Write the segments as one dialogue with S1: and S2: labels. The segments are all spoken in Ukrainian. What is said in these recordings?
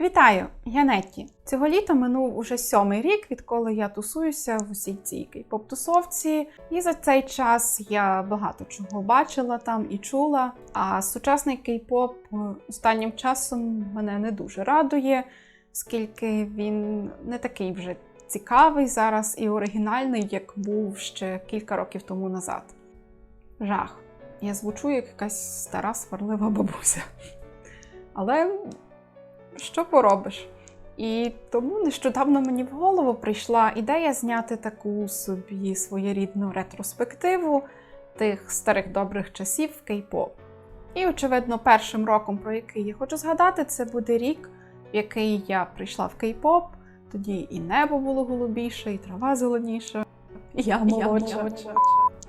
S1: Вітаю, я Нетті. Цього літа минув уже сьомий рік, відколи я тусуюся в усій цій кей-поп-тусовці. І за цей час я багато чого бачила там і чула. А сучасний кей-поп е, останнім часом мене не дуже радує, оскільки він не такий вже цікавий зараз і оригінальний, як був ще кілька років тому назад. Жах. Я звучу як якась стара сварлива бабуся. Але що поробиш? І тому нещодавно мені в голову прийшла ідея зняти таку собі своєрідну ретроспективу тих старих добрих часів кей-поп. І, очевидно, першим роком, про який я хочу згадати, це буде рік, в який я прийшла в кей-поп. Тоді і небо було голубіше, і трава зеленіша, і я молодша.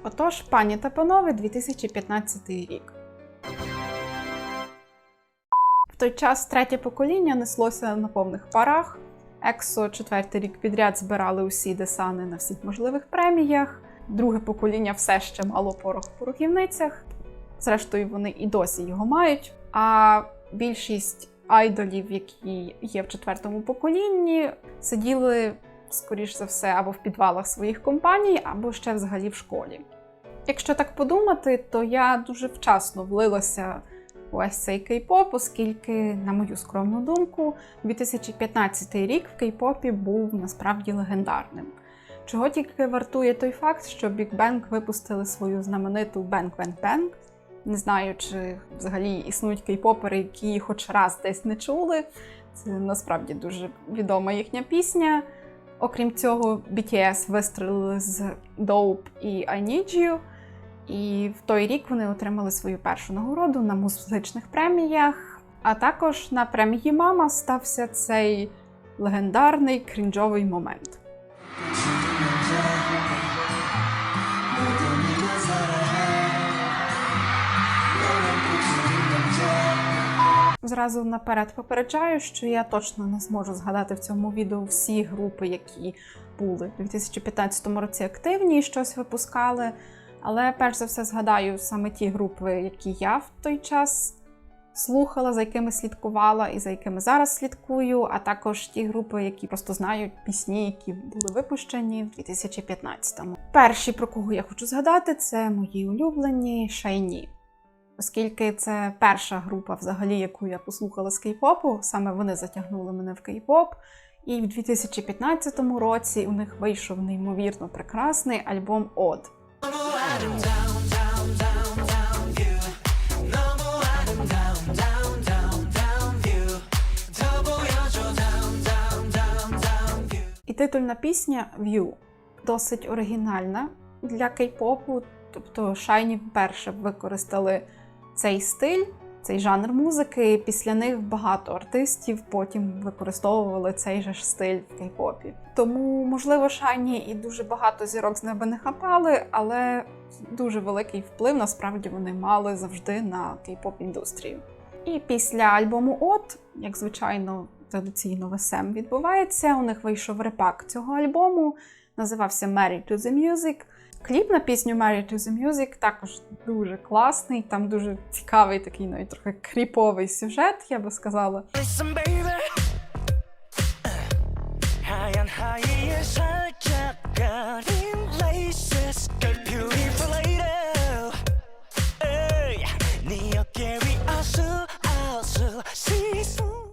S1: Отож, пані та панове, 2015 рік. В той час третє покоління неслося на повних парах. Ексо четвертий рік підряд збирали усі десани на всіх можливих преміях. Друге покоління все ще мало порох в порохівницях. Зрештою, вони і досі його мають. А більшість айдолів, які є в четвертому поколінні, сиділи, скоріш за все, або в підвалах своїх компаній, або ще взагалі в школі. Якщо так подумати, то я дуже вчасно влилася ось цей кей-поп, оскільки, на мою скромну думку, 2015 рік в кей-попі був насправді легендарним. Чого тільки вартує той факт, що Big Bang випустили свою знамениту Bang Bang Bang. Не знаю, чи взагалі існують кей-попери, які хоч раз десь не чули. Це насправді дуже відома їхня пісня. Окрім цього, BTS вистрелили з Dope і I Need You. І в той рік вони отримали свою першу нагороду на музичних преміях. А також на премії Мама стався цей легендарний крінжовий момент. Зразу наперед попереджаю, що я точно не зможу згадати в цьому відео всі групи, які були в 2015 році активні і щось випускали. Але перш за все згадаю саме ті групи, які я в той час слухала, за якими слідкувала і за якими зараз слідкую, а також ті групи, які просто знають пісні, які були випущені в 2015-му. Перші, про кого я хочу згадати, це мої улюблені Шайні. Оскільки це перша група, взагалі, яку я послухала з кей-попу, саме вони затягнули мене в кей-поп. І в 2015 році у них вийшов неймовірно прекрасний альбом Од. І титульна пісня View досить оригінальна для кей-попу. Тобто Shiny вперше використали цей стиль, цей жанр музики. Після них багато артистів потім використовували цей же ж стиль в кей-попі. Тому, можливо, Shiny і дуже багато зірок з неба не хапали, але дуже великий вплив насправді вони мали завжди на кей-поп індустрію. І після альбому От, як звичайно, традиційно весем відбувається. У них вийшов репак цього альбому, називався Married to the Music. Кліп на пісню Married to the Music також дуже класний, там дуже цікавий, такий навіть трохи кріповий сюжет, я би сказала.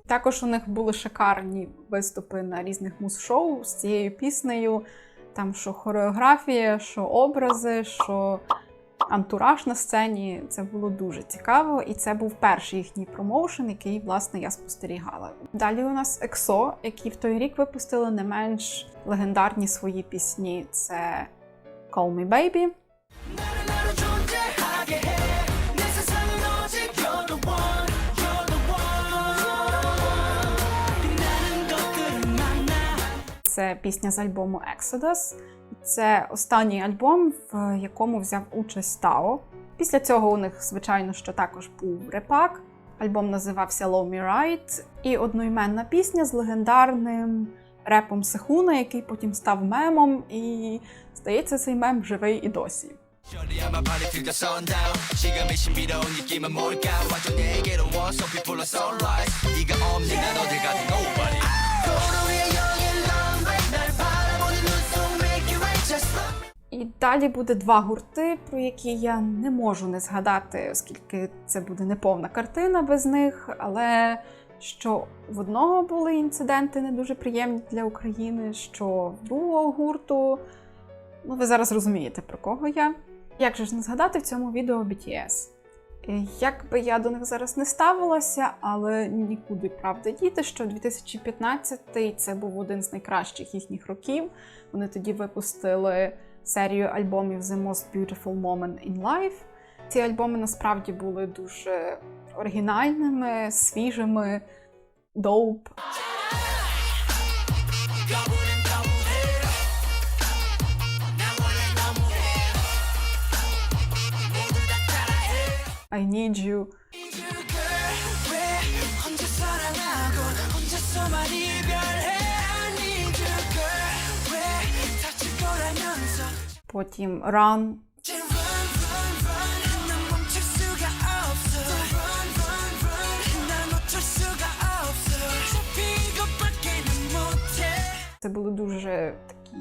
S1: Також у них були шикарні виступи на різних муз-шоу з цією піснею. Там що хореографія, що образи, що антураж на сцені. Це було дуже цікаво, і це був перший їхній промоушен, який, власне, я спостерігала. Далі у нас EXO, які в той рік випустили не менш легендарні свої пісні. Це Call Me Baby. Це пісня з альбому Exodus. Це останній альбом, в якому взяв участь Тао. Після цього у них, звичайно, що також був репак. Альбом називався Low Me Right і одноіменна пісня з легендарним репом Сехуна, який потім став мемом, і здається, цей мем живий і досі. І далі буде два гурти, про які я не можу не згадати, оскільки це буде неповна картина без них. Але що в одного були інциденти не дуже приємні для України, що в другого гурту. Ну, ви зараз розумієте, про кого я. Як же ж не згадати в цьому відео BTS? Е, Як би я до них зараз не ставилася, але нікуди правда діти, що 2015 це був один з найкращих їхніх років. Вони тоді випустили серію альбомів The Most Beautiful Moment in Life. Ці альбоми насправді були дуже оригінальними, свіжими, доуп. I need you.
S2: 못해
S1: Це були дуже такі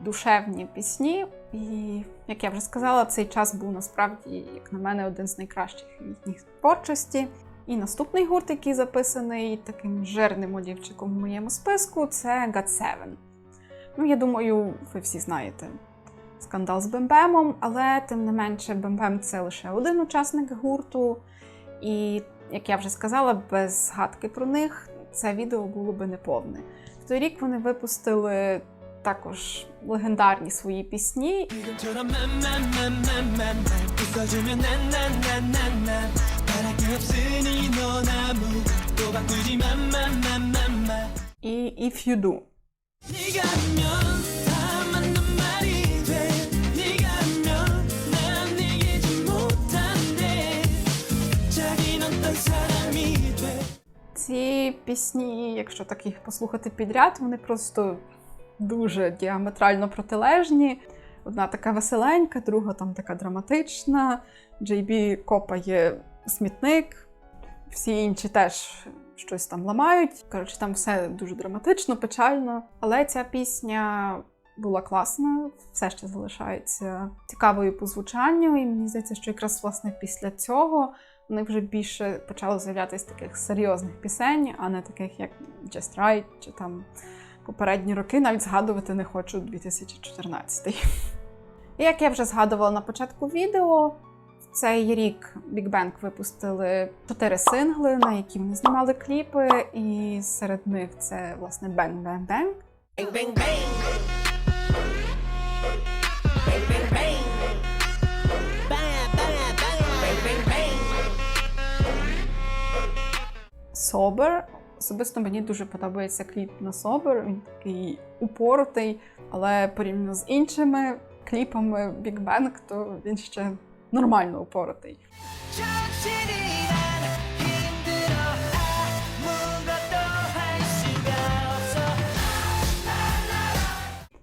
S1: душевні пісні. І, як я вже сказала, цей час був насправді, як на мене, один з найкращих їхніх творчості. І наступний гурт, який записаний таким жирним олівчиком в моєму списку, це God7. Ну, я думаю, ви всі знаєте скандал з Бембемом, але тим не менше, Бембем це лише один учасник гурту. І, як я вже сказала, без згадки про них це відео було би неповне. В той рік вони випустили також легендарні свої пісні. І «If you do». Ці пісні, якщо так їх послухати підряд, вони просто дуже діаметрально протилежні. Одна така веселенька, друга там така драматична. JB копає смітник, всі інші теж щось там ламають. Коротше, там все дуже драматично, печально. Але ця пісня була класна, все ще залишається цікавою по звучанню, і мені здається, що якраз власне після цього вони вже більше почали з'являтися таких серйозних пісень, а не таких як Just Right чи там попередні роки, навіть згадувати не хочу 2014. І як я вже згадувала на початку відео, в цей рік Big Bang випустили чотири сингли, на які вони знімали кліпи, і серед них це власне Bang Bang. Bang
S2: bang bang Bang
S1: Собер Особисто мені дуже подобається кліп на собер Він такий упоротий, але порівняно з іншими кліпами Big Bang, то він ще нормально упоротий.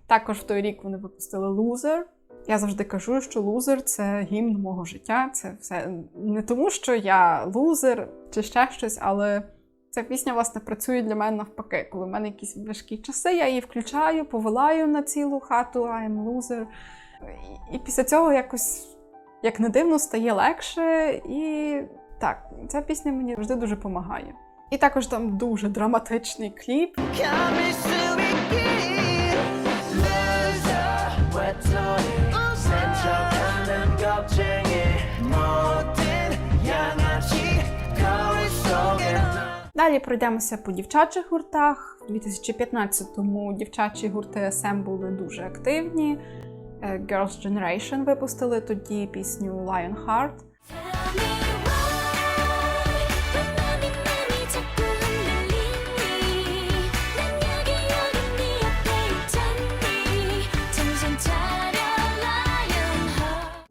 S1: Також в той рік вони випустили Лузер. Я завжди кажу, що лузер це гімн мого життя. Це все не тому, що я лузер чи ще щось, але ця пісня, власне, працює для мене навпаки. Коли в мене якісь важкі часи, я її включаю, повилаю на цілу хату I'm loser. І, після цього якось, як не дивно, стає легше. І так, ця пісня мені завжди дуже допомагає. І також там дуже драматичний кліп. Далі пройдемося по дівчачих гуртах. У 2015-му дівчачі гурти SM були дуже активні. Е, Girls' Generation випустили тоді пісню Lionheart.
S3: Tell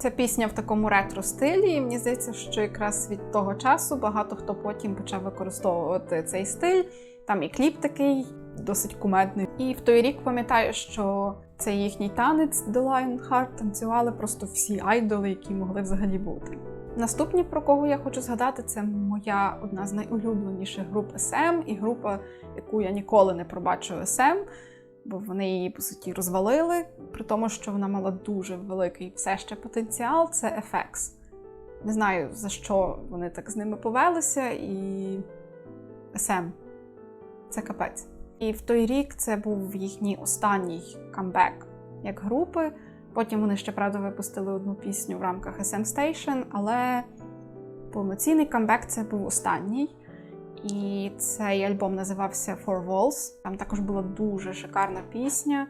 S1: Ця пісня в такому ретро стилі, і мені здається, що якраз від того часу багато хто потім почав використовувати цей стиль. Там і кліп такий досить кумедний. І в той рік пам'ятаю, що цей їхній танець The Lionheart танцювали просто всі айдоли, які могли взагалі бути. Наступні, про кого я хочу згадати, це моя одна з найулюбленіших груп SM і група, яку я ніколи не пробачу SM, бо вони її по суті розвалили, при тому, що вона мала дуже великий все ще потенціал. Це FX. Не знаю за що вони так з ними повелися, і SM. Це капець. І в той рік це був їхній останній камбек як групи. Потім вони ще правда випустили одну пісню в рамках SM Station, але повноцінний камбек це був останній і цей альбом називався «Four Walls». Там також була дуже шикарна пісня.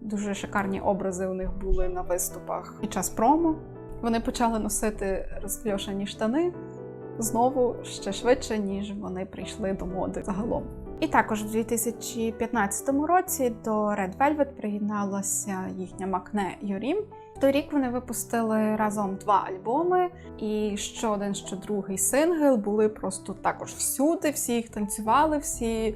S1: Дуже шикарні образи у них були на виступах під час промо. Вони почали носити розкльошені штани знову ще швидше, ніж вони прийшли до моди загалом. І також в 2015 році до Red Velvet приєдналася їхня Макне Йорім. В той рік вони випустили разом два альбоми, і що один, що другий сингл були просто також всюди. Всі їх танцювали, всі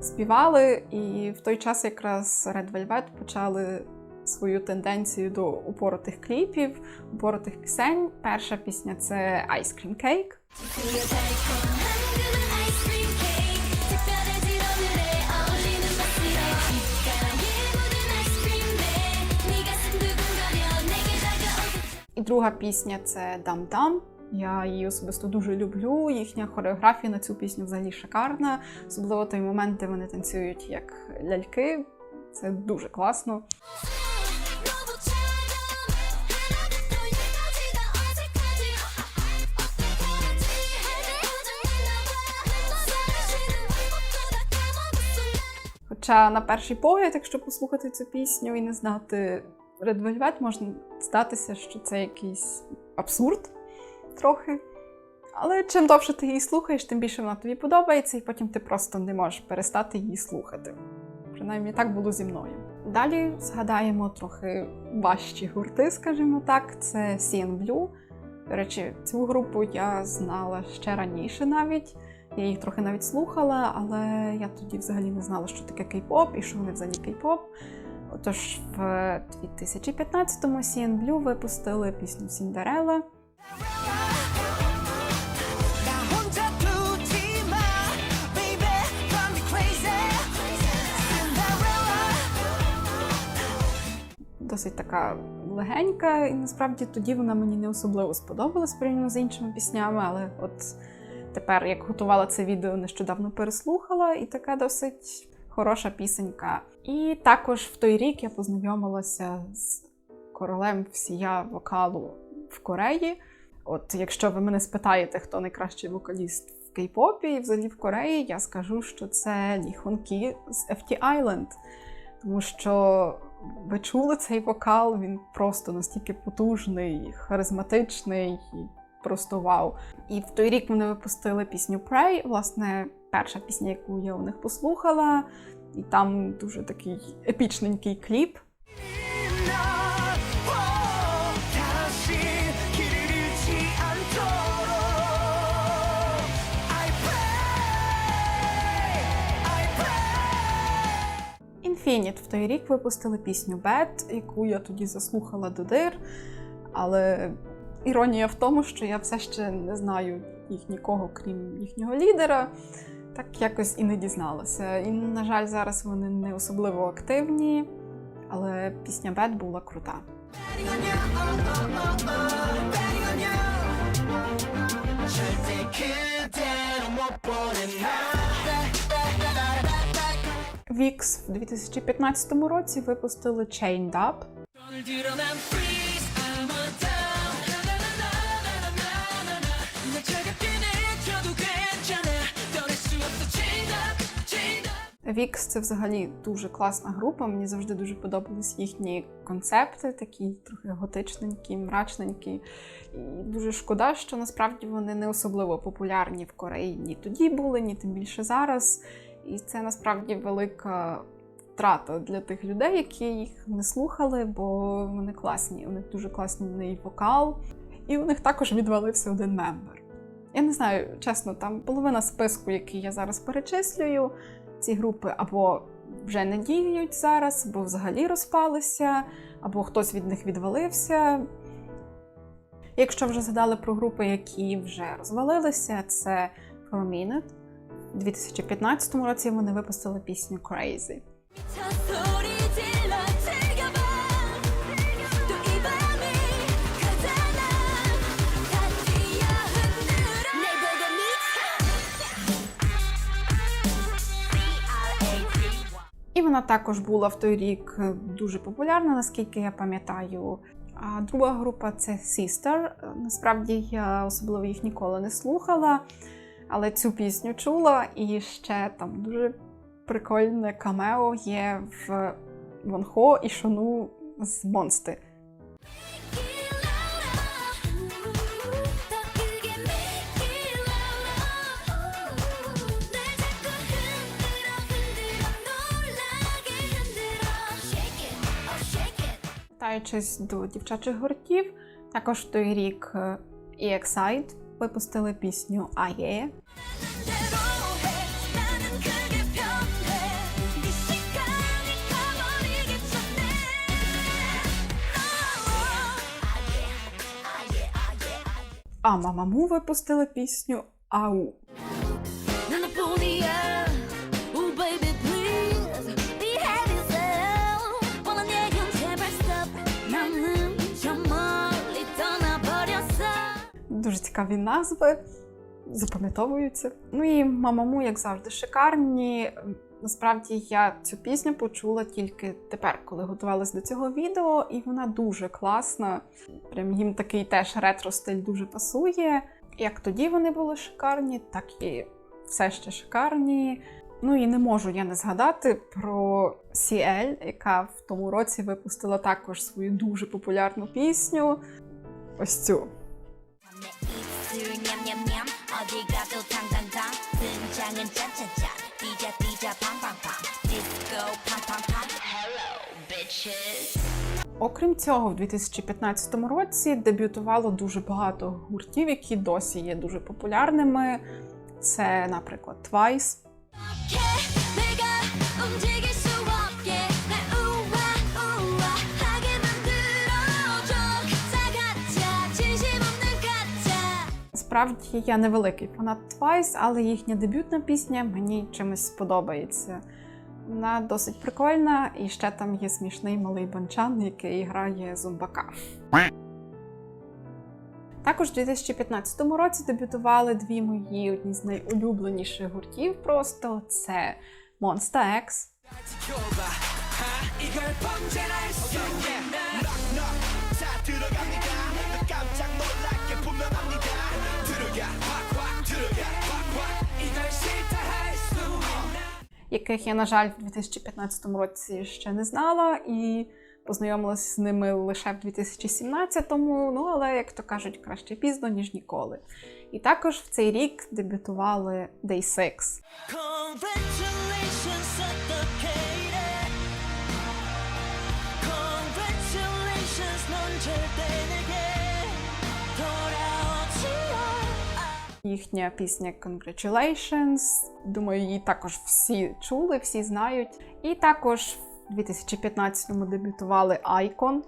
S1: співали. І в той час якраз Red Velvet почали свою тенденцію до упоротих кліпів, упоротих пісень. Перша пісня це Ice Cream Cake. Друга пісня це Дам-Дам. Я її особисто дуже люблю. Їхня хореографія на цю пісню взагалі шикарна, особливо той момент, де вони танцюють як ляльки. Це дуже класно. Хоча на перший погляд, якщо послухати цю пісню і не знати Velvet, можна здатися, що це якийсь абсурд трохи. Але чим довше ти її слухаєш, тим більше вона тобі подобається, і потім ти просто не можеш перестати її слухати. Принаймні так було зі мною. Далі згадаємо трохи важчі гурти, скажімо так. Це CN Blue. До речі, цю групу я знала ще раніше навіть. Я їх трохи навіть слухала, але я тоді взагалі не знала, що таке кей-поп і що вони взагалі кей-поп. Отож, в 2015-му CN Blue випустили пісню Сіндерела. Досить така легенька, і насправді тоді вона мені не особливо сподобалась порівняно з іншими піснями, але от тепер, як готувала це відео, нещодавно переслухала, і така досить хороша пісенька. І також в той рік я познайомилася з королем всія вокалу в Кореї. От якщо ви мене спитаєте, хто найкращий вокаліст в кей-попі і взагалі в Кореї, я скажу, що це Лі Хон Кі з FT Island. Тому що ви чули цей вокал, він просто настільки потужний, харизматичний і просто вау. І в той рік вони випустили пісню Pray, власне, перша пісня, яку я у них послухала, і там дуже такий епічненький кліп. Infinite в той рік випустили пісню Бет, яку я тоді заслухала до дир, але іронія в тому, що я все ще не знаю їх нікого, крім їхнього лідера так якось і не дізналася. І, на жаль, зараз вони не особливо активні, але пісня Бет була крута. Вікс в 2015 році випустили Chained Up. Vix це взагалі дуже класна група. Мені завжди дуже подобались їхні концепти, такі трохи готичненькі, мрачненькі. І дуже шкода, що насправді вони не особливо популярні в Кореї. Тоді були, ні тим більше зараз. І це насправді велика втрата для тих людей, які їх не слухали, бо вони класні. У них дуже класний вокал, і у них також відвалився один мембер. Я не знаю, чесно, там половина списку, який я зараз перечислюю, ці групи або вже не діють зараз, або взагалі розпалися, або хтось від них відвалився. Якщо вже згадали про групи, які вже розвалилися, це For. У 2015 році вони випустили пісню Crazy. І вона також була в той рік е, дуже популярна, наскільки я пам'ятаю. А друга група це Sister. Е, Насправді я особливо їх ніколи не слухала, але цю пісню чула, і ще там дуже прикольне камео є в Вонхо і Шону з Монсти. повертаючись до дівчачих гуртів, також в той рік е, EXID випустили пісню АЄ. А Мамаму випустили пісню Ау. Дуже цікаві назви, запам'ятовуються. Ну і Мамаму, як завжди, шикарні. Насправді я цю пісню почула тільки тепер, коли готувалась до цього відео, і вона дуже класна. Прям їм такий теж ретро-стиль дуже пасує. Як тоді вони були шикарні, так і все ще шикарні. Ну і не можу я не згадати про CL, яка в тому році випустила також свою дуже популярну пісню. Ось цю.
S3: 내 입술 냠냠냠 어디 가도 탕탕탕 등장은 짠짠짠 뛰자 뛰자 팡팡팡 디스코 팡팡팡 Hello bitches
S1: Окрім цього, в 2015 році дебютувало дуже багато гуртів, які досі є дуже популярними. Це, наприклад, Twice. Справді я не великий фанат Twice, але їхня дебютна пісня мені чимось сподобається. Вона досить прикольна, і ще там є смішний малий банчан, який грає зомбака. Також у 2015 році дебютували дві мої одні з найулюбленіших гуртів. Просто це Monsta X яких я, на жаль, в 2015 році ще не знала, і познайомилася з ними лише в 2017-му. Ну, але, як то кажуть, краще пізно, ніж ніколи. І також в цей рік дебютували Day 6.
S3: Congratulations
S1: їхня пісня Congratulations. Думаю, її також всі чули, всі знають. І також в 2015-му дебютували Icon.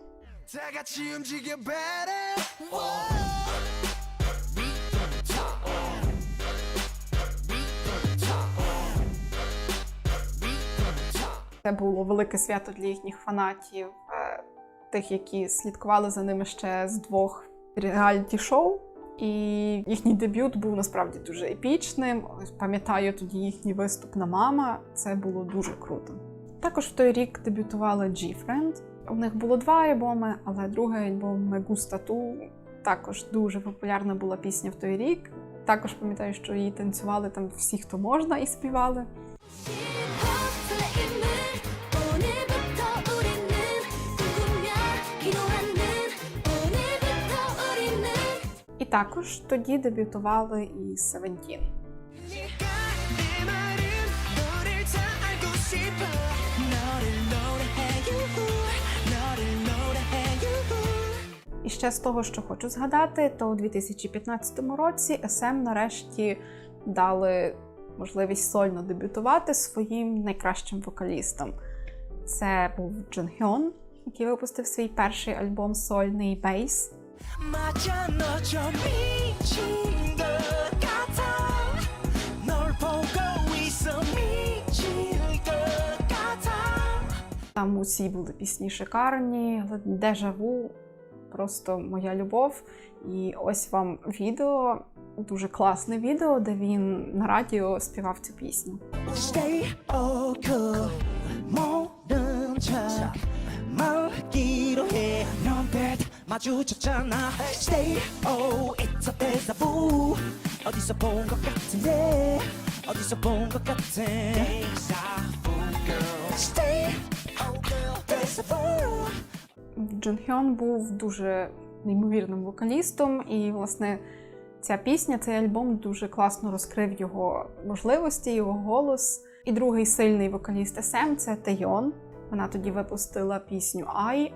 S1: Це було велике свято для їхніх фанатів, е, тих, які слідкували за ними ще з двох реаліті-шоу. І їхній дебют був насправді дуже епічним. Пам'ятаю тоді їхній виступ на мама. Це було дуже круто. Також в той рік дебютували G-Friend. У них було два альбоми, але другий альбом Me Gusta також дуже популярна була пісня в той рік. Також пам'ятаю, що її танцювали там всі, хто можна, і співали. також тоді дебютували і
S2: Севентін. І
S1: ще з того, що хочу згадати, то у 2015 році СМ ем нарешті дали можливість сольно дебютувати своїм найкращим вокалістом. Це був Джон Хьон, який випустив свій перший альбом Сольний бейс. Там усі були пісні шикарні, дежаву, просто моя любов. І ось вам відео, дуже класне відео, де він на радіо співав цю пісню.
S2: Stay all good 모른 척 말기로 해넌 bad 마주쳤잖아 Stay oh it's a deja vu 어디서 본 것 같은데 어디서 본 것 같은 Deja vu girl Stay oh girl deja vu
S1: Джон Хьон був дуже неймовірним вокалістом, і, власне, ця пісня, цей альбом дуже класно розкрив його можливості, його голос. І другий сильний вокаліст СМ це Тейон. Вона тоді випустила пісню Ай,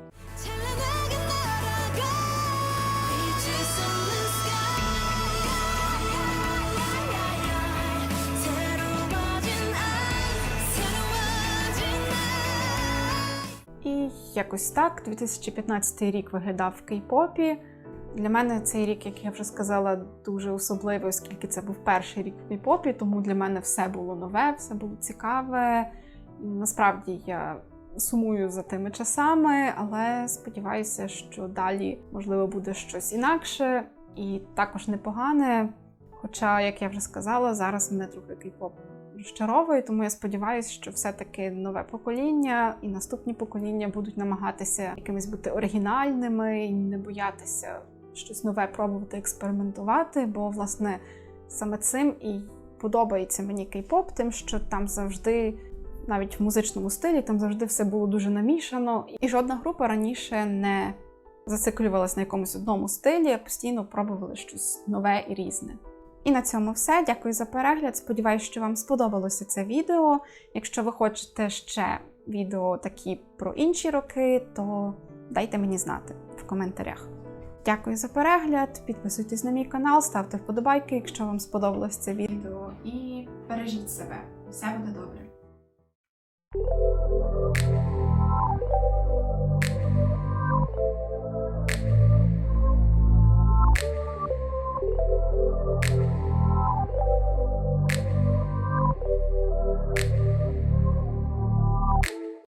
S1: Якось так, 2015 рік виглядав в кей-попі. Для мене цей рік, як я вже сказала, дуже особливий, оскільки це був перший рік в кей-попі, тому для мене все було нове, все було цікаве. Насправді я сумую за тими часами, але сподіваюся, що далі можливо буде щось інакше і також непогане. Хоча, як я вже сказала, зараз мене трохи кей-поп розчаровує, тому я сподіваюся, що все-таки нове покоління і наступні покоління будуть намагатися якимись бути оригінальними і не боятися щось нове пробувати експериментувати, бо власне саме цим і подобається мені кей-поп, тим, що там завжди. Навіть в музичному стилі там завжди все було дуже намішано, і жодна група раніше не зациклювалась на якомусь одному стилі, а постійно пробували щось нове і різне. І на цьому все. Дякую за перегляд. Сподіваюсь, що вам сподобалося це відео. Якщо ви хочете ще відео такі про інші роки, то дайте мені знати в коментарях. Дякую за перегляд. Підписуйтесь на мій канал, ставте вподобайки, якщо вам сподобалось це відео. І бережіть себе. Все буде добре.